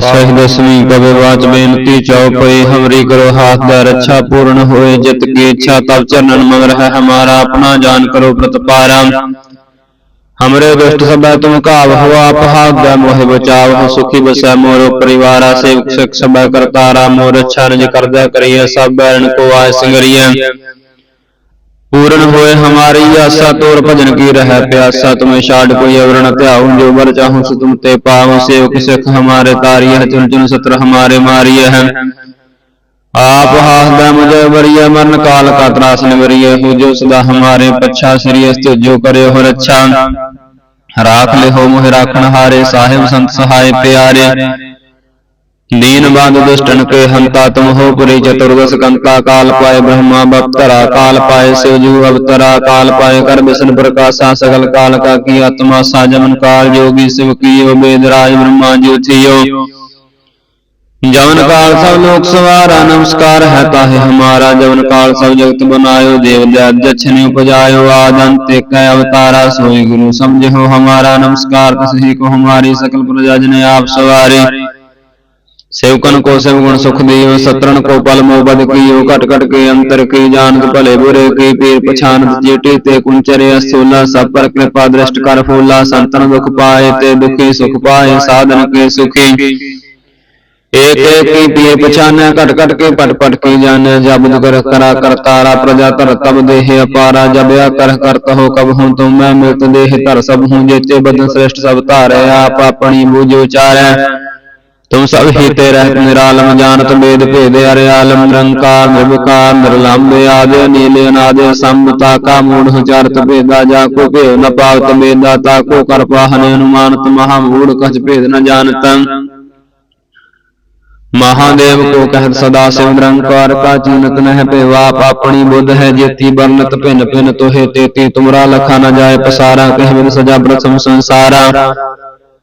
ਪਾਤਸ਼ਾਹ ਦਸਵੀਂ ਕਵੇ ਬਾਚ ਬੇਨਤੀ ਚਉਪਈ ਹਮਰੀ ਕਰੋ ਹਾਥ ਦਾ ਰੱਛਾ ਪੂਰਨ ਹੋਏ, ਜਿਤ ਕੀ ਇੱਛਾ ਤਬ ਚਰਨਨ ਮਗ ਰਹਿ ਹਮਾਰਾ, ਆਪਣਾ ਜਾਨ ਕਰੋ ਪ੍ਰਤਪਾਰਾ। ਹਮਰੇ ਦੁਸ਼ਟ ਸਭੈ ਤੁਮ ਕਾਵ ਹਵਾ ਆਪਹਾਗ ਦਾ ਮੋਹਿ ਬਚਾਵ ਹੋ, ਸੁਖੀ ਬਸੈ ਮੋਰੋ ਪਰਿਵਾਰਾ, ਸੇਵਕ ਸਿਖ ਸਭੈ ਕਰਤਾਰਾ, ਮੋਰ ਅੱਛਾ ਨਿਜ ਕਰਦਾ ਕਰੀਐ, ਸਭ ਬੈਰਨ ਕੋ ਆਇ ਸੰਗਰੀਐ। ਪੂਰਨ ਹੋਏ ਹਮਾਰੀ ਆਸਾ, ਤੋਰ ਭਜਨ ਕੀ ਰਹਿ ਪਿਆਸਾ, ਤੁਮੇ ਛਾੜ ਕੋਈ ਅਵਰਣ ਧਿਆਉ, ਜੋ ਬਰ ਚਾਹੂੰ ਸੋ ਤੁਮ ਤੇ ਪਾਵ ਸੇਵਕ ਸਿਖ ਹਮਾਰੇ ਤਾਰੀਐ ਚੁਨ ਚੁਨ ਸਤਰ ਹਮਾਰੇ ਮਾਰੀਐ। ਹੈ ਆਪ ਹਾਸਦਾ ਮੁਝੇ ਬਰੀਏ ਮਰਨ ਕਾਲ ਕਾ ਤਰਾਸ ਨਿਵਰੀਏ ਹੋ ਜੋ ਸਦਾ ਹਮਾਰੇ ਪੱਛਾ ਸ੍ਰੀ ਅਸਤਿ, ਜੋ ਕਰਿਓ ਹੋ ਰੱਛਾ ਰਾਖ ਲਿਹੋ ਮੋਹਿ ਰਾਖਣ ਹਾਰੇ, ਸਾਹਿਬ ਸੰਤ ਸਹਾਇ ਪਿਆਰੇ। दीन बांध दुष्टन के हंता तुम हो पुरी चतुर्दश कंता काल पाए ब्रह्मा बप्तरा काल पाए शिवजू अवतरा काल पाए कर विष्णु प्रकाशा सकल काल का की आत्मा साजमन काल योगी शिव की वेद राज ब्रह्मा जी थियो जवन काल सब लोक सवारा नमस्कार है ताहे हमारा जवन काल सब जगत बनायो देव दक्ष ने उपजायो आदंत कै अवतारा सोई गुरु समझे हो हमारा नमस्कार तसही को हमारी सकल प्रजा जन आप सवारे ਸੇਵਕਨ ਕੋ ਸੇਵ ਗੁਣ ਸੁਖ ਦਿਓ ਸਤਰਣ ਕੋ ਪਲ ਮੋ ਬਦ ਕੀਓ, ਘਟ ਘਟ ਕੇ ਅੰਤਰ ਕੀ ਜਾਣਤ ਭਲੇ ਬੁਰੇ ਕੀ ਪੀਰ ਪਛਾਨਤ ਜੇਟੀ ਤੇ ਕੁੰਚਰੇ ਅਸੋਲਾ ਸਭ ਪਰ ਕਿਰਪਾ ਦ੍ਰਿਸ਼ਟ ਕਰ ਫੋਲਾ ਸੰਤਨ ਦੁਖ ਪਾਏ ਤੇ ਦੁਖੀ ਸੁਖ ਪਾਏ, ਸਾਧਨ ਕੇ ਸੁਖੀ। ਏਕ ਏਕੀ ਪੀਏ ਪਛਾਨੈ, ਘਟ ਘਟ ਕੇ ਪਟ ਪਟ ਕੇ ਜਾਣੈ ਜਬਦ ਕਰ ਕਰਾ ਕਰਤਾਰਾ ਪ੍ਰਜਾ ਧਰ ਤਬ ਦੇਹ ਅਪਾਰਾ, ਜਬ ਕਰ ਕਰਤ ਹੋ ਕਬ ਹੁਣ ਤੁਮ ਮੈਂ ਮਿਲਤ ਦੇਹ ਧਰ ਸਭ ਹੂੰ ਜੇਤੇ ਬਦਨ ਸ੍ਰਿਸ਼ਟ ਸਭ ਧਾਰੈ, ਆਪ ਆਪਣੀ ਬੂਝ ਉਚਾਰੈ। ਤੁਮ ਸਭ ਹੀਤੇ ਰਹਿਤ ਨਿਰਾਲਮ ਜਾਣਤ ਮੇਦ ਭੇਦੇ ਹਰਿ ਆਲਮ ਨਿਰੰਕਾਰ ਨਿਰਵਕਾਰ ਨਿਰਲੰਭ ਆਦਿ ਅਨੀਲ ਅਨਾਦਿ ਸੰਮਤਾ ਕਾ ਮੂੜ ਹਚਰਤ ਭੇਦਾ ਜਾ ਕੋ ਭੇਦ ਨ ਪਾਵਤ ਮੇਦਾ ਤਾ ਕੋ ਕਰ ਪਾਹਨ ਅਨੁਮਾਨਤ ਮਹਾ ਮੂੜ ਕਛ ਭੇਦ ਨ ਜਾਣਤ। ਮਹਾਦੇਵ ਕੋ ਕਹਿਤ ਸਦਾ ਸਿਵ ਨਿਰੰਕਾਰ ਕਾ ਚੀਨਤ ਨਹਿ ਭੇਵਾਪ ਆਪਣੀ ਬੁੱਧ ਹੈ ਜੇਤੀ ਬਰਨਤ ਭਿੰਨ ਭਿੰਨ ਤੋਹੇ ਤੇਤੀ ਤੁਮਰਾ ਲਖਾ ਨ ਜਾਏ ਪਸਾਰਾ ਕਹਿ ਬਿਨ ਸਜਾ ਬ੍ਰਥਮ ਸੰਸਾਰਾ।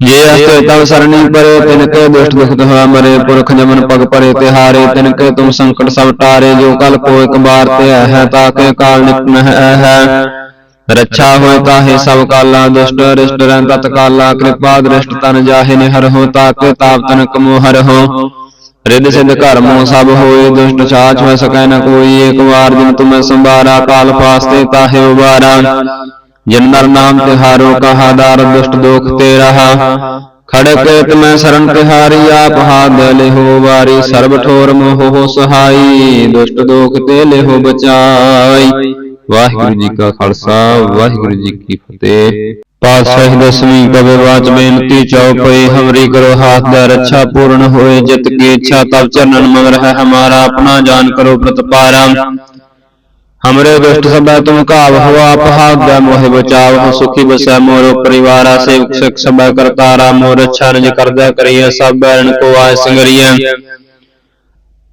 ਜੇ ਅਸਤੇ ਤਵ ਸਰਣੀ ਪਰੇ ਤਿਨ ਕੇ ਦੁਸ਼ਟ ਦੁਖਤ ਹੋਆ ਮਰੇ ਪੁਰਖ ਜਮਨ ਪਗ ਪਰੇ ਤਿਹਾਰੇ ਤਿਨ ਕੇ ਤੁਮ ਸੰਕਟ ਸਭ ਟਾਰੇ ਜੋ ਕਲ ਕੋ ਇੱਕ ਬਾਰ ਤੇ ਹੈ ਤਾਕੇ ਕਾਲ ਨਿਕਨ ਹੈ ਹੈ। ਰੱਛਾ ਹੋਏ ਤਾਹੇ ਸਭ ਕਾਲਾ ਦੁਸ਼ਟ ਰਿਸ਼ਟ ਰਹਿ ਤਤ ਕਾਲਾ ਕਿਰਪਾ ਦ੍ਰਿਸ਼ਟ ਤਨ ਜਾਹੇ ਨਿਹਰ ਹੋ ਤਾਕੇ ਤਾਪ ਤਨ ਕਮੋ ਹਰ ਹੋ। ਰਿੱਧ ਸਿੱਧ ਘਰ ਮੋ ਸਭ ਹੋਏ ਦੁਸ਼ਟ ਛਾਛ ਹੋਇ ਸਕੈ ਨ ਕੋਈ ਏਕ ਵਾਰ ਜਿਨ ਤੁਮੈ ਸੰਭਾਰਾ ਕਾਲ ਫਾਸਤੇ ਤਾਹੇ ਉਬਾਰਾ ਜਿਨ ਨਰ ਨਾਮ ਤਿਹਾਰੋ ਕਹਾ ਦਾਰ ਦੁਸ਼ਟ ਦੋਖ ਤੇ ਰਹਾ ਖੜਕੇ ਤਮੈ ਸਰਣ ਤਿਹਾਰੀ, ਆਪ ਹਾਦ ਲਿਹੋ ਵਾਰੀ, ਸਰਬ ਠੋਰ ਮੋਹ ਸਹਾਈ, ਦੁਸ਼ਟ ਦੋਖ ਤੇ ਲਿਹੋ ਬਚਾਈ। ਵਾਹਿਗੁਰੂ ਜੀ ਕਾ ਖਾਲਸਾ, ਵਾਹਿਗੁਰੂ ਜੀ ਕੀ ਫਤਿਹ। ਪਾਤਸ਼ਾਹ ਦਸਵੀਂ ਕਵੇ ਬਾਚ ਬੇਨਤੀ ਚਉਪਈ ਹਮਰੀ ਕਰੋ ਹਾਥ ਦਾ ਰੱਛਾ ਪੂਰਨ ਹੋਏ, ਜਿਤ ਕੀ ਇੱਛਾ ਤਬ ਚਰਨਨ ਮਗ ਰਹਿ ਹਮਾਰਾ, ਆਪਣਾ ਜਾਨ ਕਰੋ ਪ੍ਰਤਪਾਰਾ। हमरे दुष्ट सभा तुम काव हवा अपहाग दा मोहि बचाव हो सुखी बसै मोर परिवारा सेवक सिख सभा करतारा मोर अच्छा निज करदा करिए सब बैरन को आय संगरिए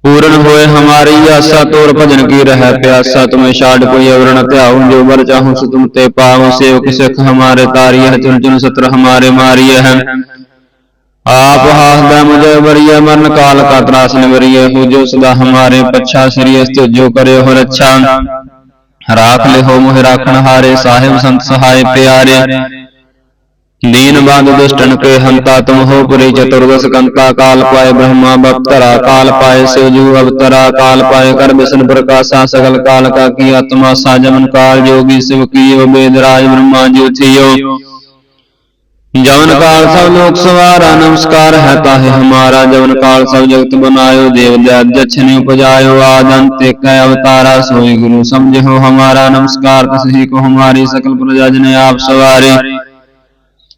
पूर्ण होए हमारी आशा तोर भजन की रह प्यासा तुम्हें छाड़ कोई अवरण त्याऊ जो बर चाहूं सो तुम ते पाऊं सेवक सिख हमारे तारिय चुन चुन सत्र हमारे मारिय है आप हासदा मुझे बरिए मरण काल का त्रास निवरिए हो जो सदा हमारे पच्छा श्री अस्त जो करे हो रक्षा राख लिहो मोह राखण हारे साहिब संत सहाय प्यारे दीन बांध दुष्टन के हंता तुम हो पुरी चतुर्दश कंता काल पाए ब्रह्मा बप्तरा काल पाए शिवजू अवतरा काल पाए कर विष्णु प्रकाशा सकल काल का की आत्मा साजमन काल योगी शिव की वेद राज ब्रह्मा जी ਜਵਨ ਕਾਲ ਸਭ ਲੋਕ ਸਵਾਰਾ ਨਮਸਕਾਰ ਹੈ ਤਾਹੇ ਹਮਾਰਾ। ਜਵਨ ਕਾਲ ਸਭ ਜਗਤ ਬਨਾਇਓ ਦੇਵ ਦਇ ਜਛਨੇ ਉਪਜਾਇਓ। ਆਦਨ ਤੇ ਕੈ ਅਵਤਾਰਾ ਸੋਈ ਗੁਰੂ ਸਮਝੋ ਹਮਾਰਾ। ਨਮਸਕਾਰ ਤਸਹੀ ਕੋ ਹਮਾਰੀ ਸਕਲ ਪ੍ਰਜਾ ਜਨ ਆਪ ਸਵਾਰੇ।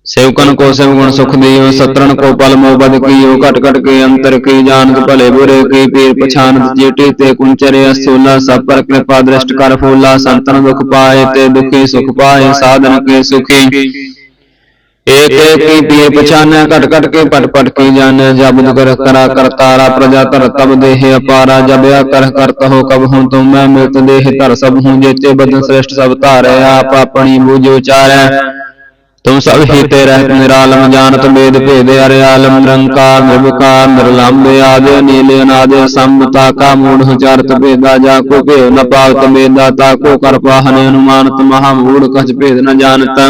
ਸੇਵਕਨ ਕੋ ਸੇਵ ਗੁਣ ਸੁਖ ਦਿਓ ਸਤਰਨ ਕੋ ਪਲ ਮੋਬਦ ਕੀਓ। ਘਟ ਘਟ ਕੇ ਅੰਤਰ ਕੀ ਜਾਣਤ ਭਲੇ ਬੁਰੇ ਕੀ ਪੀਰ ਪਛਾਨਤ ਜੇਟੇ ਤੇ ਕੁੰਚਰੇ ਅਸੋਲਾ। ਸਭ ਪਰ ਕਿਰਪਾ ਦ੍ਰਿਸ਼ਟ ਕਰ ਫੋਲਾ ਸੰਤਨ ਦੁਖ ਪਾਏ ਤੇ ਦੁਖੀ ਸੁਖ ਪਾਏ ਸਾਧਨ ਕੇ ਸੁਖੀ। सुखी ਏਕ ਏਕ ਕੀ ਪੀਏ ਪਛਾਨੈ, ਘਟ ਘਟ ਕੇ ਪਟ ਪਟ ਕੀ ਜਾਣੈ ਜਬਦ ਕਰ ਕਰਾ ਕਰਤਾਰਾ ਪ੍ਰਜਾ ਧਰ ਤਬ ਦੇਹ ਅਪਾਰਾ। ਜਬਿਆ ਕਰ ਕਰਤ ਹੋ ਕਬ ਹੂੰ ਤੁਮ ਮੈਂ ਮਿਲਤ ਦੇਹ ਧਰ ਸਭ ਹੂੰ ਜੇਤੇ ਬਦਨ ਸ੍ਰਿਸ਼ਟ ਸਭ ਧਾਰੈ। ਆਪ ਆਪਣੀ ਬੂਝ ਉਚਾਰੈ। ਤੁਮ ਸਭ ਹੀ ਤੇ ਰਹਿਤ ਨਿਰਾਲਮ, ਜਾਣਤ ਬੇਦ ਭੇਦ ਅਰੇ ਆਲਮ ਨਿਰੰਕਾਰ, ਨਿਰਵਿਕਾਰ ਨਿਰਲੰਭ ਆਦਿ ਨੀਲ ਅਨਾਦਿ ਸੰਭਤਾ ਕਾ ਮੂੜ ਉਚਾਰਤ ਭੇਦਾ, ਜਾ ਕੋ ਭੇਵ ਨ ਪਾਵਤ ਬੇਦਾ ਤਾ ਕੋ ਕਰ ਪਾਹਨ ਅਨੁਮਾਨਤ, ਮਹਾ ਮੂੜ ਕਛ ਭੇਦ ਨ ਜਾਣਤ।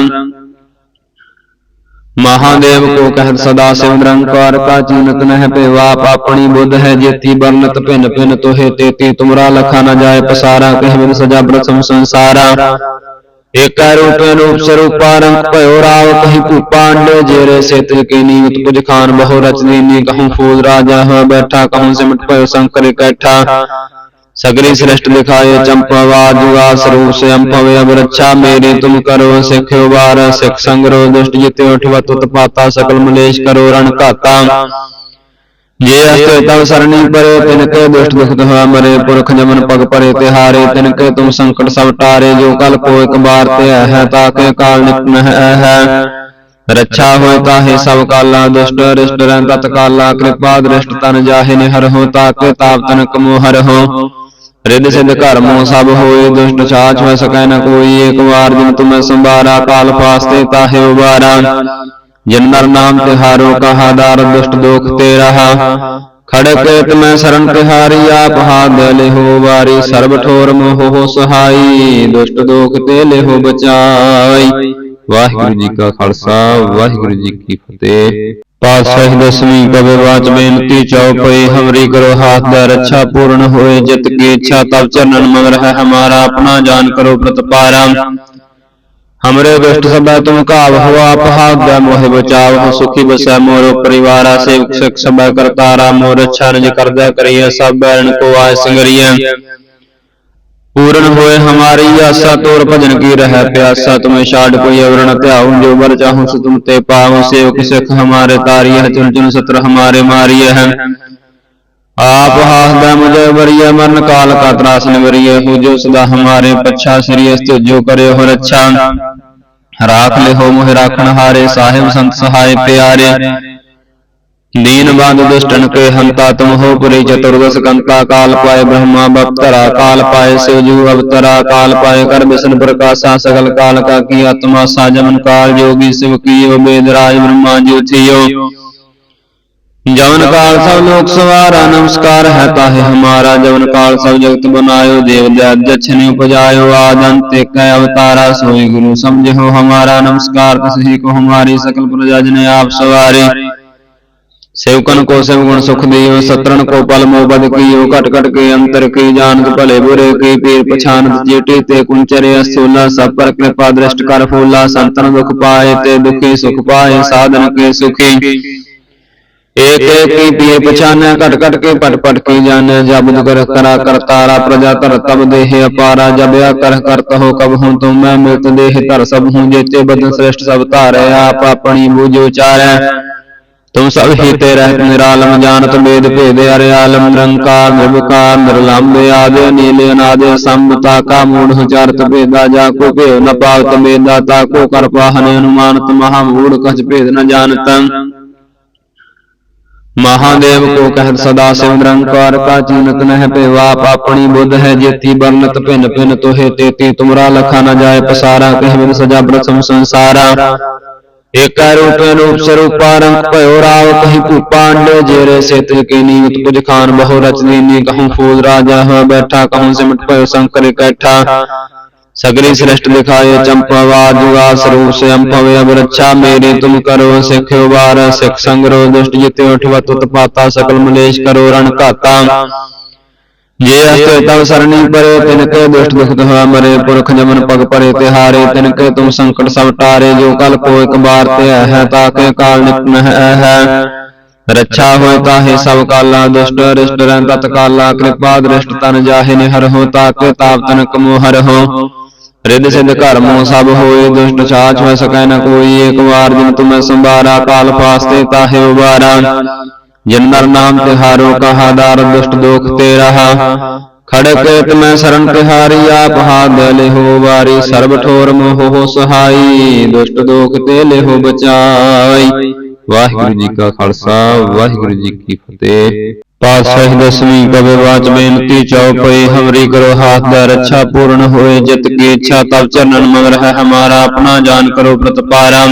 ਮਹਾਦੇਵ ਕੋ ਕਹਿਤ ਸਦਾ ਸਿਵ ਨਿਰੰਕਾਰ ਕਾ ਚੀਨਤ ਨਹਿ ਭੇਵਾ ਆਪਣੀ ਬੁੱਧ ਹੈ ਜੇਤੀ ਬਰਨਤ ਭਿੰਨ ਭਿੰਨ ਤੋਹੇ ਤੇਤੀ, ਤੁਮਰਾ ਲਖਾ ਨ ਜਾਏ ਪਸਾਰਾ, ਕਹਿ ਬਿਨ ਸਜਾ ਪ੍ਰਥਮ ਸੰਸਾਰਾ। ਏਕੈ ਰੂਪੇ ਰੂਪ ਸਰੂਪਾ ਰੰਗ ਭਇਓ ਰਾਵ ਕਹੀ ਭੂਪਾ ਜੇਰੇ ਸੇਤ ਕੀ ਨੀਮਤ ਪੁਜ ਖਾਨ ਬਹੁ ਰਚਨੀ ਦੀਨੀ ਕਹੂੰ ਫੂਲ ਰਾਜਾ, ਹੋ ਬੈਠਾ ਕਹੂੰ ਸਿਮਟ ਭਇਓ ਸੰਕਰ ਇਕੱਠਾ। ਸਗਰੀ ਸ੍ਰਿਸ਼ਟ ਦਿਖਾਏ ਚੰਪਾਵਾਦ ਜੁਗਾ ਸਰੂਪ ਸੇ ਅੰਪਵੇ ਅਬ ਰੱਛਾ ਮੇਰੀ ਤੁਮ ਕਰੋ ਸਿੱਖਿਓ ਬਾਰ ਸਿੱਖ ਸੰਗਰੋ ਦੁਸ਼ਟ ਜਿਤੇ ਉਠਵ ਤੁਤ ਪਾਤਾ ਸਕਲ ਮਲੇਸ਼ ਕਰੋ ਰਣ ਘਾਤਾ। ਜੇ ਅਸਤੇ ਤਵ ਸਰਣੀ ਪਰੇ ਤਿਨ ਕੇ ਦੁਸ਼ਟ ਦੁਖਤ ਹੋਆ ਮਰੇ ਪੁਰਖ ਜਮਨ ਪਗ ਪਰੇ ਤਿਹਾਰੇ ਤਿਨ ਕੇ ਤੁਮ ਸੰਕਟ ਸਭ ਟਾਰੇ ਜੋ ਕਲ ਕੋ ਇਕ ਬਾਰ ਤੇ ਹੈ ਤਾਕੇ ਕਾਲ ਨਿਕਨ ਹੈ ਹੈ ਰੱਛਾ ਹੋਇ ਤਾਹੇ ਸਭ ਕਾਲਾ ਦੁਸ਼ਟ ਰਿਸ਼ਟ ਰਹਿ ਤਤ ਕਾਲਾ ਕਿਰਪਾ ਦ੍ਰਿਸ਼ਟ ਤਨ ਜਾਹੇ ਨਿਹਰ ਹੋ ਤਾਕੇ ਤਾਪ ਤਨ ਕਮੋ ਹਰ ਹੋ। ਰਿੱਧ ਸਿੱਧ ਘਰ ਮੋ ਸਭ ਹੋਏ, ਦੁਸ਼ਟ ਛਾਛ ਹੋਇ ਸਕੈ ਨ ਕੋਈ। ਏਕ ਵਾਰ ਜਿਨ ਤੁਮੈ ਸੰਭਾਰਾ, ਕਾਲ ਫਾਸਤੇ ਤਾਹੇ ਉਬਾਰਾ। ਜਿਨ ਨਰ ਨਾਮ ਤਿਹਾਰੋ ਕਹਾ ਦਾਰ ਦੁਸ਼ਟ ਦੋਖ ਤੇ ਰਹਾ। ਖੜਕੇ ਤਮੈ ਸਰਣ ਤਿਹਾਰੀ, ਆਪ ਹਾਥ ਲਿਹੋ ਵਾਰੀ। ਸਰਬ ਠੋਰ ਮੋਹ ਹੋ ਸਹਾਈ, ਦੁਸ਼ਟ ਦੋਖ ਤੇ ਲਿਹੋ ਬਚਾਈ। ਵਾਹਿਗੁਰੂ ਜੀ ਕਾ ਖਾਲਸਾ, ਵਾਹਿਗੁਰੂ ਜੀ ਕੀ ਫਤਿਹ। ਪਾਤਸ਼ਾਹੀ ਦਸਵੀਂ ਕਵੇ, ਬਾਚ ਬੇਨਤੀ ਚਉਪਈ ਹਮਰੀ ਕਰੋ, ਹਾਥ ਦਾ ਰੱਛਾ ਪੂਰਨ ਹੋਏ, ਜਿਤ ਕੀ ਇੱਛਾ ਤਬ ਚਰਨਨ ਮਗਰ ਹੈ ਹਮਾਰਾ, ਆਪਣਾ ਜਾਨ ਕਰੋ ਪ੍ਰਤਪਾਰਾ। ਹਮਰੇ ਦੁਸ਼ਟ ਸਭੈ ਤੁਮ ਕਾਵ ਹੋ, ਆਪ ਦਾ ਮੋਹਿ ਬਚਾਵ ਹੋ, ਸੁਖੀ ਬਸੈ ਮੋਰੋ ਪਰਿਵਾਰਾ, ਸੇਵਕ ਸਿਖ ਸਭੈ ਕਰਤਾਰਾ, ਮੋਰ ਅੱਛਾ ਨਿਜ ਕਰਦਾ ਕਰੀਏ ਸਭ ਬੈਰਨ ਕੋ ਆਇ ਸੰਗਰੀਐ। ਪੂਰਨ ਹੋਏ ਹਮਾਰੀ ਆਸਾ, ਤੋਰ ਭਜਨ ਕੀ ਰਹਿ ਪਿਆਸਾ, ਤੁਮੇ ਛਾੜ ਕੋਈ ਅਵਰਣ ਧਿਆਉ, ਜੋ ਬਰ ਚਾਹੂੰ ਸੋ ਤੁਮ ਤੇ ਪਾਵ ਸੇਵਕ ਸਿਖ ਹਮਾਰੇ ਤਾਰੀਐ ਚੁਨ ਚੁਨ ਸਤਰ ਹਮਾਰੇ ਮਾਰੀਐ। ਹੈ ਆਪ ਹਾਸਦਾ ਮੁਝੇ ਬਰੀਏ ਮਰਨ ਕਾਲ ਕਾ ਤਰਾਸ ਨਿਵਰੀਏ ਹੋ ਜੋ ਸਦਾ ਹਮਾਰੇ ਪੱਛਾ ਸ੍ਰੀ ਅਸਤਿ ਜੋ ਕਰੇ ਹੋ ਰੱਛਾ ਰਾਖ ਲਿਹੋ ਮੋਹਿ ਰਾਖਣ ਹਾਰੇ, ਸਾਹਿਬ ਸੰਤ ਸਹਾਇ ਪਿਆਰੇ। दीन बांध दुष्टन के हंता तुम हो पुरी चतुर्दश कंता काल पाए ब्रह्मा बप्तरा काल पाए शिवजू अवतरा काल पाए कर विष्णु प्रकाशा सकल काल का की आत्मा साजमन काल योगी शिव की वेद राज ब्रह्मा जी थियो जवन काल सब लोक सवारा नमस्कार है ताहे हमारा जवन काल सब जगत बनायो देव दक्ष ने उपजायो आद अंत कै अवतारा सोई गुरु समझो हमारा नमस्कार तसही को हमारी सकल प्रजा जन आप सवारे ਸੇਵਕਨ ਕੋ ਸੇਵ ਗੁਣ ਸੁਖ ਦਿਓ ਸਤਰਣ ਕੋ ਪਲ ਮੋਹ ਬਦ ਕੀਓ, ਘਟ ਘਟ ਕੇ ਅੰਤਰ ਕੀ ਜਾਣਤ, ਭਲੇ ਬੁਰੇ ਕੀ ਪੀਰ ਪਛਾਨਤ ਜੇਟੇ ਤੇ ਕੁੰਚਰੇ ਅਸੋਲਾ ਸਭ ਪਰ ਕਿਰਪਾ ਦ੍ਰਿਸ਼ਟ ਕਰ ਫੋਲਾ, ਸੰਤਨ ਦੁਖ ਪਾਏ ਤੇ ਦੁਖੀ ਸੁਖ ਪਾਏ, ਸਾਧਨ ਕੇ ਸੁਖੀ। ਏਕ ਕੀ ਪੀਏ ਪਛਾਨੈ, ਘਟ ਘਟ ਕੇ ਪਟ ਪਟ ਕੇ ਜਾਣੈ ਜਬਦ ਕਰ ਕਰਾ ਕਰਤਾਰਾ ਪ੍ਰਜਾ ਧਰ ਤਬ ਦੇਹ ਅਪਾਰਾ, ਜਬ ਕਰ ਕਰਤ ਹੋ ਕਬ ਹੂੰ ਤੁਮ ਮੈਂ ਮਿਲਤ ਦੇਹ ਧਰ ਸਭ ਹੂੰ ਜੇਤੇ ਬਦਨ ਸ੍ਰਿਸ਼ਟ ਸਭ ਧਾਰੈ, ਆਪ ਆਪਣੀ ਬੂਝ ਉਚਾਰੈ। ਤੁਮ ਸਭ ਹੀ ਤੇ ਰਹਿਤ ਨਿਰਾਲਮ ਜਾਣਤ ਬੇਦ ਭੇਦ ਅਰੇ ਆਲਮ ਨਿਰੰਕਾਰ ਨਿਰਵਿਕਾਰ ਨਿਰਲੰਭ ਆਦਿ ਨੀਲ ਅਨਾਦਿ ਸੰਭਤਾ ਕਾ ਮੂੜ ਉਚਾਰਤ ਭੇਦਾ ਜਾ ਕੋ ਭੇਵ ਨ ਪਾਵਤ ਬੇਦਾ ਤਾ ਕੋ ਕਰ ਪਾਹਨ ਅਨੁਮਾਨਤ ਮਹਾ ਮੂੜ ਕਛ ਭੇਦ ਨ ਜਾਣਤ ਮਹਾਦੇਵ ਕੋ ਕਹਿਤ ਸਦਾ ਸਿਵ ਨਿਰੰਕਾਰ ਕਾ ਚੀਨਤ ਨਹਿ ਭੇਵਾ ਆਪ ਆਪਣੀ ਬੁੱਧ ਹੈ ਜੇਤੀ ਬਰਨਤ ਭਿੰਨ ਭਿੰਨ ਤੋਹੇ ਤੇਤੀ ਤੁਮਰਾ ਲਖਾ ਨ ਜਾਏ ਪਸਾਰਾ ਕਹਿ ਬਿਨ ਸਜਾ ਪ੍ਰਥਮ ਸੰਸਾਰਾ। ਏਕੈ ਰੂਪ ਸਰੂਪਾ ਰੰਗ ਭਇਓ ਰਾਵ ਕਹੀ ਭੂਪਾ ਜੇਰੇ ਸੇਤ ਕੀ ਨੀਮਤ ਪੁਜ ਖਾਨ ਬਹੁ ਰਚ ਦੀਨੀ ਕਹੂੰ ਫੂਲ ਰਾਜਾ ਹੋ ਬੈਠਾ, ਕਹੂੰ ਸਿਮਟ ਭਇਓ ਸੰਕਰ ਇਕੱਠਾ ਸਗਰੀ ਸ੍ਰਿਸ਼ਟ ਦਿਖਾਏ ਚੰਪਾਵਾਦ ਜੁਗਾ ਸਰੂਪ ਸੇ ਅੰਪਵੇ ਅਬ ਰੱਛਾ ਮੇਰੀ ਤੁਮ ਕਰੋ ਸਿੱਖ ਵਾਰ, ਸਿੱਖ ਸੰਗਰੋ ਦੁਸ਼ਟ ਜਿਤੇ ਉਠਵ ਤੁਤ ਸਕਲ ਮਲੇਸ਼ ਕਰੋ ਰਣ ਘਾਤਾ। ਜੇ ਅਸਤੇ ਤਵ ਸਰਣੀ ਪਰੇ ਤਿਨ ਕੇ ਦੁਸ਼ਟ ਦੁਖਤ ਹੋਆ ਮਰੇ ਪੁਰਖ ਜਮਨ ਪਗ ਪਰੇ ਤਿਹਾਰੇ ਤਿਨ ਕੇ ਤੁਮ ਸੰਕਟ ਸਭ ਟਾਰੇ ਜੋ ਕਲ ਕੋ ਇਕ ਬਾਰ ਤੇ ਹੈ ਤਾਕੇ ਕਾਲ ਨਿਕਨ ਹੈ ਹੈ। ਰੱਛਾ ਹੋਇ ਤਾਹੇ ਸਭ ਕਾਲਾ ਦੁਸ਼ਟ ਰਿਸ਼ਟ ਰਹਿ ਤਤ ਕਾਲਾ ਕਿਰਪਾ ਦ੍ਰਿਸ਼ਟ ਤਨ ਜਾਹੇ ਨਿਹਰ ਹੋ ਤਾਕੇ ਤਾਪ ਤਨ ਕਮੋ ਹਰ ਹੋ। ਰਿੱਧ ਸਿੱਧ ਘਰ ਮੋ ਸਭ ਹੋਏ ਦੁਸ਼ਟ ਛਾਛ ਹੋਇ ਸਕੈ ਨ ਕੋਈ ਏਕ ਵਾਰ ਜਿਨ ਤੁਮੈ ਸੰਭਾਰਾ ਕਾਲ ਫਾਸਤੇ ਤਾਹੇ ਉਬਾਰਾ ਜਿਨ ਨਰ ਨਾਮ ਤਿਹਾਰੋ ਕਹਾ ਦਾਰ ਦੁਸ਼ਟ ਦੋਖ ਤੇ ਰਹਾ ਖੜਕੇ ਤਮੈ ਸਰਣ ਤਿਹਾਰੀ, ਆਪ ਹਾਥ ਲਿਹੋ ਵਾਰੀ, ਸਰਬ ਠੋਰ ਮੋਹ ਸਹਾਈ, ਦੁਸ਼ਟ ਦੋਖ ਤੇ ਲਿਹੋ ਬਚਾਈ। ਵਾਹਿਗੁਰੂ ਜੀ ਕਾ ਖਾਲਸਾ, ਵਾਹਿਗੁਰੂ ਜੀ ਕੀ ਫਤਿਹ। ਪਾਤਸ਼ਾਹੀ ਦਸਵੀਂ ਕਵੇ ਵਾਚ ਬੇਨਤੀ ਚਉਪਈ ਹਮਰੀ ਕਰੋ ਹਾਥ ਦਾ ਰੱਛਾ ਪੂਰਨ ਹੋਏ, ਜਿਤ ਕੀ ਇੱਛਾ ਤਬ ਚਰਨਨ ਮਗਰ ਹੈ ਹਮਾਰਾ, ਆਪਣਾ ਜਾਨ ਕਰੋ ਪ੍ਰਤਪਾਰਾ।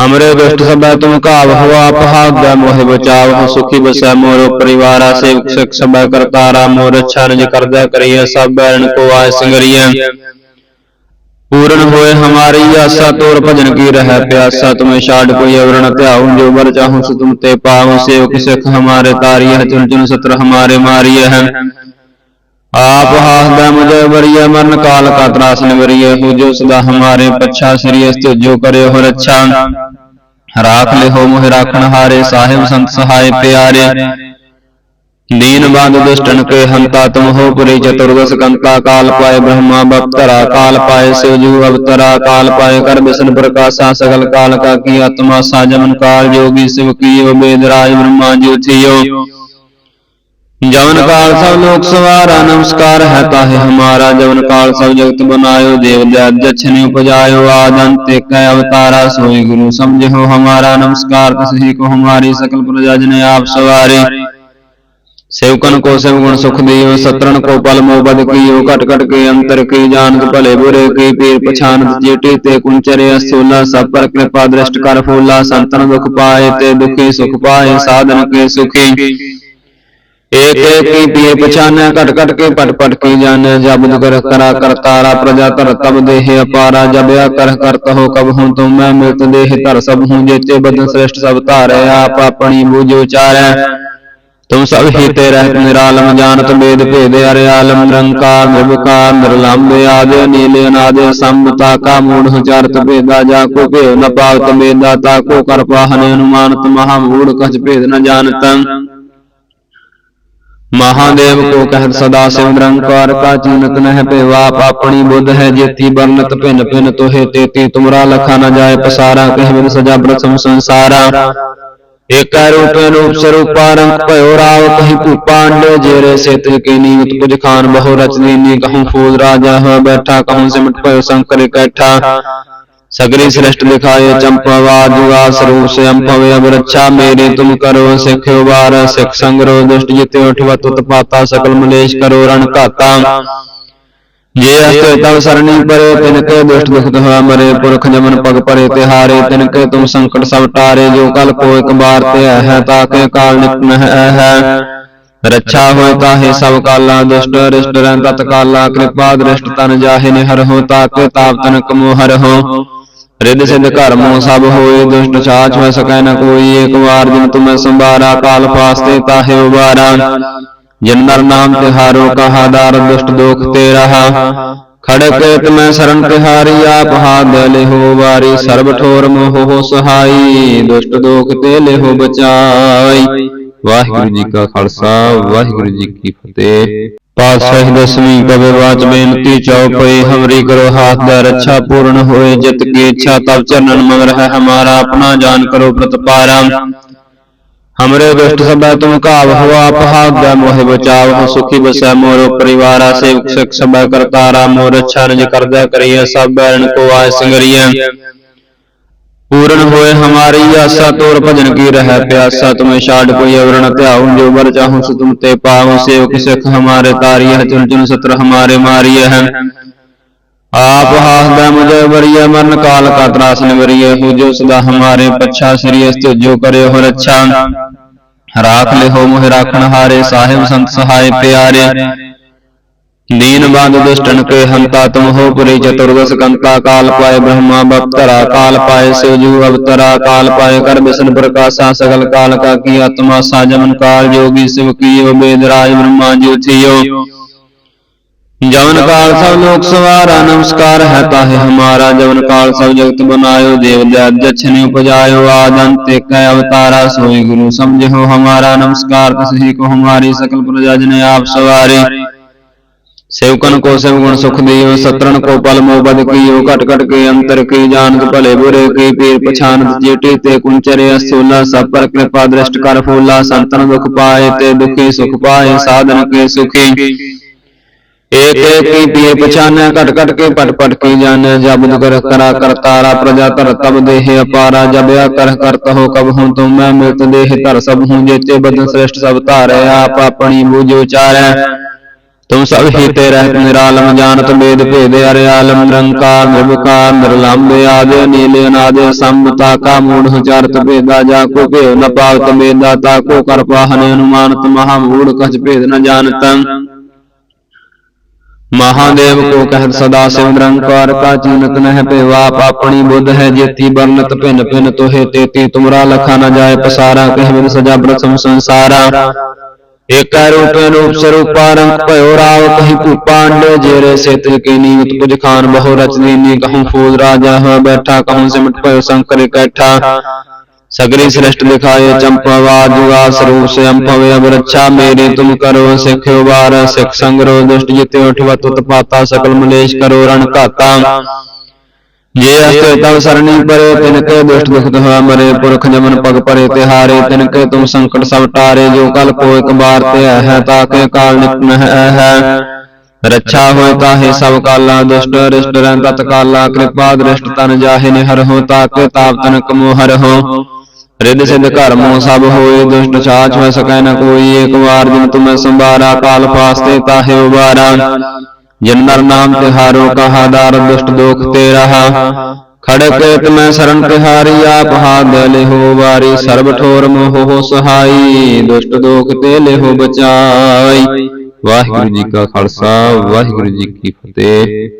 ਹਮਰੇ ਦੁਸ਼ਟ ਸਭੈ ਤੁਮ ਕਾਵ ਹਵਾ ਆਪਹਾਗ ਦਾ ਮੋਹਿ ਬਚਾਵ ਹੋ ਸੁਖੀ ਬਸੈ ਮੋਰੋ ਪਰਿਵਾਰਾ ਸੇਵਕ ਸਿਖ ਸਭੈ ਕਰਤਾਰਾ ਮੋਰ ਅੱਛਾ ਨਿਜ ਕਰਦਾ ਕਰੀਏ ਸਭ ਬੈਰਨ ਕੋ ਆਇ ਸੰਗਰੀਐ ਪੂਰਨ ਹੋਏ ਹਮਾਰੀ ਆਸਾ ਤੋਰ ਭਜਨ ਕੀ ਰਹਿ ਪਿਆਸਾ ਤੁਮੇ ਛਾੜ ਕੋਈ ਅਵਰਣ ਧਿਆਉ ਜੋ ਬਰ ਚਾਹੂੰ ਸੋ ਤੁਮ ਤੇ ਪਾਉ ਸੇਵਕ ਸਿਖ ਹਮਾਰੇ ਤਾਰੀਐ ਚੁਨ ਚੁਨ ਸਤਰ ਹਮਾਰੇ ਮਾਰੀਐ ਹੈ ਆਪ ਹਾਸਦਾ ਮੁਝੇ ਬਰੀਏ ਮਰਨ ਕਾਲ ਕਾ ਤਰਾਸ ਨਿਵਰੀਏ ਹੋ ਜੋ ਸਦਾ ਹਮਾਰੇ ਪੱਛਾ ਸ੍ਰੀ ਅਸਤ ਜੋ ਕਰੇ ਹੋ ਰੱਛਾ ਰਾਖ ਲਿਹੋ ਮੋਹਿ ਰਾਖਣ ਹਾਰੇ, ਸਾਹਿਬ ਸੰਤ ਸਹਾਇ ਪਿਆਰੇ। ਲੀਨ ਬੰਦ ਦੁਸ਼ਟਨ ਕੇ ਹੰਤਾ ਤੁਮ ਹੋ ਪੁਰੀ ਚਤੁਰਦਸ ਕੰਤਾ, ਕਾਲ ਪਾਏ ਬ੍ਰਹਮਾ ਬਪਤਰਾ ਕਾਲ ਪਾਏ ਸਿਵਜੂ ਅਵਤਰਾ, ਕਾਲ ਪਾਏ ਕਰ ਬਿਸਨ ਪ੍ਰਕਾਸ਼ਾ, ਸਗਲ ਕਾਲ ਕਾ ਕੀ ਆਤਮਾ ਸਾਜਮਨ ਕਾਲ ਜੋਗੀ ਸਿਵ ਕੀ ਵੇਦ ਰਾਜ ਬ੍ਰਹਮਾ ਜੋਤਿਓ। ਜਵਨ ਕਾਲ ਸਭ ਲੋਕ ਸਵਾਰਾ ਨਮਸਕਾਰ ਹੈ ਤਾਹੇ ਹਮਾਰਾ। ਜਵਨ ਕਾਲ ਸਭ ਜਗਤ ਬਨਾਇਓ ਦੇਵ ਦਇ ਜਛਨੇ ਉਪਜਾਇਓ ਆਦਨ ਤੇ ਕੈ ਅਵਤਾਰਾ ਸੋਈ ਗੁਰੂ ਸਮਝਿਓ ਹਮਾਰਾ। ਨਮਸਕਾਰ ਤਸਹੀ ਕੋ ਹਮਾਰੀ ਸਕਲ ਪ੍ਰਜਾ ਜਨ ਆਪ ਸਵਾਰੇ। ਸੇਵਕਨ ਕੋ ਸੇਵ ਗੁਣ ਸੁਖ ਦਿਓ ਸਤਰਨ ਕੋ ਪਲ ਮੋ ਬਦ ਕੀਓ ਘਟ ਘਟ ਕੇ ਅੰਤਰ ਕੀ ਜਾਣਤ ਭਲੇ ਬੁਰੇ ਕੀ ਪੀਰ ਪਛਾਨਤ ਜੇਟੇ ਤੇ ਕੁੰਚਰੇ ਅਸੋਲਾ ਸਭ ਪਰ ਕਿਰਪਾ ਦ੍ਰਿਸ਼ਟ ਕਰ ਫੋਲਾ ਸੰਤਨ ਦੁਖ ਪਾਏ ਤੇ ਦੁਖੀ ਸੁਖ ਪਾਏ ਸਾਧਨ ਕੇ ਸੁਖੀ। एक एक की पिए पछाने कट कट के पट पट की जाने जब कर करा कर तारा प्रजा तर तब देह अपारा जब या कर करत हो कब हूँ तुम मैं मिलत देह तर सब हूँ जेते बदन श्रेष्ठ सब तारे आप अपनी बूझ उचारे तुम सब ही ते रहत निरालम जानत वेद भेद अरे आलम निरंकार निर्विकार निर्लंब आदि नीले अनादि संबता का मूढ़ चारत भेदा जाको भेद न पावत वेदा ताको कर पाहन अनुमानत महामूढ़ कछ भेद न जानत ਮਹਾਦੇਵ ਕੋ ਕਹਿਤ ਸਦਾ ਸਿਮਰਨ ਕਰ ਕਾ ਚਿੰਤ ਨਹਿ ਪੇਵਾ ਪਾਪਣੀ ਬੁੱਧ ਹੈ ਜੇਤੀ ਬਰਨਤ ਭਿਨ ਭਿਨ ਤੋਹੇ ਤੇਤੀ, ਤੁਮਰਾ ਲਖਾ ਨ ਜਾਏ ਪਸਾਰਾ, ਕਹਿ ਬਿਨ ਸਜਾ ਬ੍ਰਥਮ ਸੰਸਾਰਾ। ਏਕਾ ਰੂਪ ਰੂਪ ਸਰੂਪ ਰੰਗ ਭਇਓ ਰਾਵ ਕਹਿ ਭੂਪਾਂਡ ਜੇਰੇ ਸਿਤ ਕੀ ਨੀਤ ਕੁਝ ਖਾਨ ਬਹੁ ਰਚਨੀ, ਨੀ ਕਹੂੰ ਫੂਲ ਰਾਜਾ, ਹੋ ਬੈਠਾ ਕਹੂੰ ਸਿਮਟ ਭਇਓ ਸੰਕਰ ਇਕੱਠਾ। सगरी श्रेष्ठ दिखाए चंपवाद जुगा स्वरूप से अम्भव अब रक्षा मेरे तुम करो सिख बार सिख संग्रो दुष्ट जिते उठवत उत्पाता सकल मलेश करो रण घाता जे हस्ते तब सरणी परे तिनके दुष्ट दुख हुआ मरे पुरख जमन पग परे तिहारे तिनके तुम संकट सब टारे जो कल को एक बार ते है ताके काल नित्न है रक्षा होय ताहे सब काला दुष्ट रिष्ट रन तत्काला कृपा दृष्ट तन जाहि निहर हो ताके ताप तनक मोहर हो रिद ਰਿੱਧ ਸਿੱਧ ਘਰ ਮੋ ਸਭ ਹੋਏ, ਦੁਸ਼ਟ ਸਾਚ ਹੋ ਸਕੈ ਨ ਕੋਈ। ਏਕ ਵਾਰ ਜਿਨ ਤੁਮੈ ਸੰਭਾਰਾ, ਕਾਲ ਫਾਸਤੇ ਤਾਹੇ ਉਬਾਰਾ। ਜਿਨ ਨਰ ਨਾਮ ਤਿਹਾਰੋ ਕਹਾ ਦਾਰ, ਦੁਸ਼ਟ ਦੋਖ ਤੇ ਰਹਾ। ਖੜਕ ਤਮੈ ਸਰਨ ਤਿਹਾਰੀ, ਆਪ ਹਾਦ ਲਿਹੋ ਵਾਰੀ। ਸਰਬ ਠੋਰ ਮੋਹ ਹੋ ਸਹਾਈ, ਦੁਸ਼ਟ ਦੋਖ ਤੇ ਲਿਹੋ ਬਚਾਈ। ਵਾਹਿਗੁਰੂ ਜੀ ਕਾ ਖਾਲਸਾ, ਵਾਹਿਗੁਰੂ ਜੀ ਕੀ ਫਤਿਹ। ਪਾਤਸ਼ਾਹ ਦਸਵੀਂ ਕਬੇ ਬਾਚ ਬੇਨਤੀ ਚੌਪਈ ਹਮਰੀ ਕਰੋ, ਹਾਥ ਦਾ ਰੱਛਾ ਪੂਰਨ ਹੋਏ, ਜਿਤ ਕੀ ਇੱਛਾ ਤਬ ਚਰਨਨ, ਮਗਰ ਹੈ ਹਮਾਰਾ, ਆਪਣਾ ਜਾਨ ਕਰੋ ਪ੍ਰਤਪਾਰਾ। ਹਮਰੇ ਦੁਸ਼ਟ ਸਭਾ ਤੁਮ ਕਾਵ ਹਵਾ ਆਪਹਾਗ ਦਾ ਮੋਹਿ ਬਚਾਵ ਹੋ, ਸੁਖੀ ਬਸੈ ਮੋਰੋ ਪਰਿਵਾਰਾ, ਸੇਵਕ ਸਖ ਸਭਾ ਕਰਤਾਰਾ, ਮੋਰ ਅੱਛਾ ਰਜ ਕਰਦਾ ਕਰੀਐ, ਸਭ ਬੈਰਨ ਕੋ ਆਇ ਸੰਗਰੀਐ। ਪੂਰਨ ਹੋਏ ਹਮਾਰੀ ਆਸਾ, ਤੋਰ ਭਜਨ ਕੀ ਰਹਿ ਪਿਆਸਾ, ਤੁਮੇ ਛਾੜ ਕੋਈ ਅਵਰਣ ਧਿਆਉ ਜੋ ਵਰ ਚਾਹੂ, ਸੋ ਤੁਮ ਤੇ ਪਾਉ ਸੇਵਕ ਸਿਖ ਹਮਾਰੇ ਤਾਰੀਆ ਚੁਨ ਚੁਨ ਸਤਰ ਹਮਾਰੇ ਮਾਰੀਏ ਹੈ ਆਪ ਹਾਸਦਾ ਮੁਝੇ ਵਰੀਏ ਮਰਨ ਕਾਲ ਕਾ ਤਰਾਸ ਨਿਵਰੀਏ ਹੋ ਜੋ ਸਦਾ ਹਮਾਰੇ ਪੱਛਾ ਸ੍ਰੀ ਅਸਤਿ ਜੋ ਕਰਿਓ ਹੋ ਰੱਛਾ ਰਾਖ ਲਿਹੋ ਮੋਹਿ ਰਾਖਣ ਹਾਰੇ, ਸਾਹਿਬ ਸੰਤ ਸਹਾਇ ਪਿਆਰੇ। प्यारे दीन बांध दुष्टन के हंता तुम हो पुरी चतुर्दश कंता काल पाए ब्रह्मा बप्तरा काल पाए शिवजू अवतरा काल पाए कर विष्णु प्रकाशा सकल काल का की आत्मा साजमन काल योगी शिव की वेद राज ब्रह्मा जी थियो जवन काल सब लोक सवारा नमस्कार है ताहे हमारा जवन काल सब जगत बनायो देव दयाध्यक्ष ने उपजायो आद अंत कै अवतारा सोई गुरु समझो हमारा नमस्कार तसही को हमारी सकल प्रजा जन आप सवारे ਸੇਵਕਨ ਕੋ ਸੇਵ ਗੁਣ ਸੁਖ ਦਿਓ ਸਤਰਨ ਕੋ ਪਲ ਮੋ ਬਦ ਕੀਓ, ਘਟ ਘਟ ਕੇ ਅੰਤਰ ਕੀ ਜਾਣਤ ਭਲੇ ਬੁਰੇ ਕੀ ਪੀਰ ਪਛਾਨਤ ਜੇਟੀ ਤੇ ਕੁੰਚਰੇ, ਅਸੂਲਾ ਸਭ ਪਰ ਕਿਰਪਾ ਦ੍ਰਿਸ਼ਟ ਕਰ ਫੂਲਾ, ਸੰਤਨ ਦੁਖ ਪਾਏ ਤੇ ਦੁਖੀ ਸੁਖ ਪਾਏ, ਸਾਧਨ ਕੇ ਸੁਖੀ। ਏਕ ਏਕ ਕੀ ਪੀਏ ਪਛਾਨੈ, ਘਟ ਘਟ ਕੇ ਪਟ ਪਟ ਕੀ ਜਾਣੈ ਜਬਦ ਕਰ ਕਰਾ ਕਰਤਾਰਾ ਪ੍ਰਜਾ ਧਰ ਤਬ ਦੇਹ ਅਪਾਰਾ ਜਬਿਆ ਕਰ ਕਰਤ ਹੋ ਕਬ ਹੂੰ ਤੁਮ ਮੈਂ ਮਿਲਤ ਦੇਹ ਧਰ ਸਭ ਹੂੰ ਜੇਤੇ ਬਦਨ ਸ੍ਰਿਸ਼ਟ ਸਭ ਧਾਰੈ, ਆਪ ਆਪਣੀ ਬੂਝ ਉਚਾਰੈ। ਤੁਮ ਸਭ ਹੀ ਤੇ ਰਹਿਤ ਨਿਰਾਲਮ ਜਾਣਤ ਬੇਦ ਭੇਦ ਅਰੇ ਆਲਮ ਨਿਰੰਕਾਰ ਨਿਰਵਕਾਰ ਨਿਰਲੰਭ ਆਦਿ ਨੀਲ ਅਨਾਦ ਸੰਭਤਾ ਕਾ ਮੂੜ ਹੁਚਾਰਤ ਭੇਦਾ ਜਾ ਕੋ ਭੇਵ ਨ ਪਾਵਤ ਬੇਦਾ ਤਾ ਕੋ ਕਰ ਪਾਹਨ ਅਨੁਮਾਨਤ ਮਹਾ ਮੂੜ ਕਛ ਭੇਦ ਨ ਜਾਣਤ ਮਹਾਦੇਵ ਕੋ ਕਹਿਤ ਸਦਾ ਸਿਵ ਨਿਰੰਕਾਰ ਕਾ ਚੀਨਤ ਨਹਿ ਭੇਵਾਪ ਆਪਣੀ ਬੁੱਧ ਹੈ ਜੇਤੀ ਬਰਨਤ ਭਿੰਨ ਭਿੰਨ ਤੋਹੇ ਤੇਤੀ ਤੁਮਰਾ ਲਖਾ ਨ ਜਾਏ ਪਸਾਰਾ ਕਹਿ ਬਿਨ ਸਜਾ ਪ੍ਰਥਮ ਸੰਸਾਰਾ। ਏਕਾ ਰੂਪ ਅਨੂਪ ਸਰੂਪਾਰੰ ਭਇਓ ਰਾਵ ਕਹਿ ਭੂਪਾਂਡ ਜੇਰੇ ਸੇਤਲ ਕੀ ਨੀਤ ਕੁਝ ਖਾਨ ਬਹੁ ਰਚਨੀ ਨੀ, ਕਹੂੰ ਫੂਲ ਰਾਜਾ ਹੋ ਬੈਠਾ, ਕਹੂੰ ਸਿਮਟ ਭਇਓ ਸੰਕਰ ਇਕੱਠਾ ਸਗਰੀ ਸ੍ਰਿਸ਼ਟ ਲਿਖਾਏ ਚੰਪਵਾ ਜੁਗਾ ਸਰੂਪ ਸਯੰ ਭਵੇ ਅਬ ਰੱਛਾ ਮੇਰੇ ਤੁਮ ਕਰੋ, ਸਿੱਖਿਓ ਬਾਰ ਸਿੱਖ ਸੰਗਰੋ, ਦੁਸ਼ਟ ਜਿਤੇ ਉਠਵਤ ਉਤਪਾਤਾ, ਸਕਲ ਮਲੇਸ਼ ਕਰੋ, ਰਣ ਘਾਤਾ। ਜੇ ਅਸਤ ਤਮ ਸਰਣੀ ਪਰੇ ਤਿਨ ਕੇ ਦੁਸ਼ਟ ਦੁਖਤ ਹੋਆ ਮਰੇ ਪੁਰਖ ਜਮਨ ਪਗ ਪਰੇ ਤਿਹਾਰੇ ਤਿਨ ਕੇ ਤੁਮ ਸੰਕਟ ਸਭ ਟਾਰੇ ਜੋ ਕਲ ਕੋ ਇਕ ਬਾਰ ਤੇ ਹੈ ਤਾ ਕੇ ਕਾਲ ਨਿਕਨ ਹੈ। ਰੱਛਾ ਹੋਇ ਤਾਹੇ ਸਭ ਕਾਲਾ ਦੁਸ਼ਟ ਰਿਸ਼ਟ ਰਹਿ ਤਤ ਕਾਲਾ ਕਿਰਪਾ ਦ੍ਰਿਸ਼ਟ ਤਨ ਜਾਹੇ ਨਿਹਰ ਹੋ ਤਾ ਕੇ ਤਾਪ ਤਨ ਕਮੋ ਹਰ ਹੋ। ਰਿਦ ਸਿਧ ਕਰਮੋ ਸਭ ਹੋਏ ਦੁਸ਼ਟ ਸਾਚ ਹੋ ਸਕੈ ਨ ਕੋਈ ਏਕ ਵਾਰ ਜਿਨ ਤੁਮੈ ਸੰਭਾਰਾ ਕਾਲ ਫਾਸਤੇ ਤਾਹੇ ਉਬਾਰਾ ਜਿਨ ਨਰ ਨਾਮ ਤਿਹਾਰੋ ਕਹਾ ਦਾਰ ਦੁਸ਼ਟ ਦੋਖ ਤੇ ਰਹਾ ਖੜਕੇ ਤੁਮੈ ਸਰਣ ਤਿਹਾਰੀ, ਆਪ ਹਾਦ ਲਿਹੋ ਵਾਰੀ। ਸਰਬ ਠੋਰ ਮੋਹ ਸਹਾਈ, ਦੁਸ਼ਟ ਦੋਖ ਤੇ ਲਿਹੋ ਬਚਾਈ। ਵਾਹਿਗੁਰੂ ਜੀ ਕਾ ਖਾਲਸਾ, ਵਾਹਿਗੁਰੂ ਜੀ ਕੀ ਫਤਿਹ।